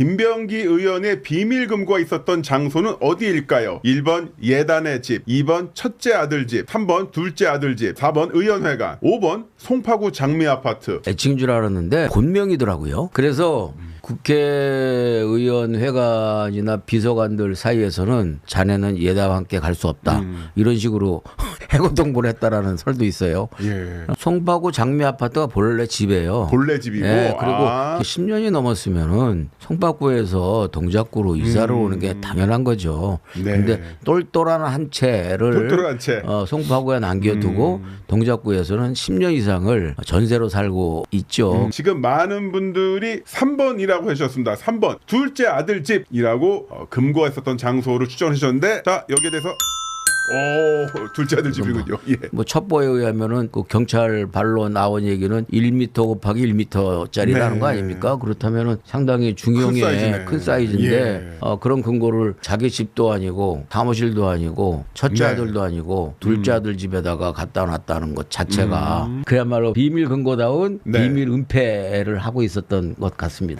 김병기 의원의 비밀 금고가 있었던 장소는 어디일까요? 1번 예단의 집, 2번 첫째 아들 집, 3번 둘째 아들 집, 4번 의원회관, 5번 송파구 장미 아파트. 애칭인 줄 알았는데 본명이더라고요. 그래서 국회의원회관이나 비서관들 사이에서는 자네는 예다와 함께 갈 수 없다. 이런 식으로 해고동보를 했다라는 설도 있어요. 예. 송파구 장미 아파트가 본래 집이에요. 본래 집이고. 예, 그리고 아. 10년이 넘었으면은 송파구에서 동작구로 이사를 오는 게 당연한 거죠. 음. 네. 근데 똘똘한 한 채를 똘똘한 채. 어, 송파구에 남겨두고 음. 동작구에서는 10년 이상을 전세로 살고 있죠. 지금 많은 분들이 3번이라고 해주셨습니다. 3번 둘째 아들 집이라고 어, 금고가 있었던 장소를 추정해 주셨는데 자 여기에 대해서 오 둘째 아들 집이군요. 예. 뭐 첩보에 의하면은 그 경찰 발로 나온 얘기는 1m 곱하기 1m짜리라는 네. 거 아닙니까? 그렇다면은 상당히 중형의 사이즈네. 큰, 사이즈인데 예. 어, 그런 근거를 자기 집도 아니고 사무실도 아니고 첫째 네. 아들도 아니고 둘째 아들 집에다가 갖다 놨다는 것 자체가 그야말로 비밀 근거다운 네. 비밀 은폐를 하고 있었던 것 같습니다.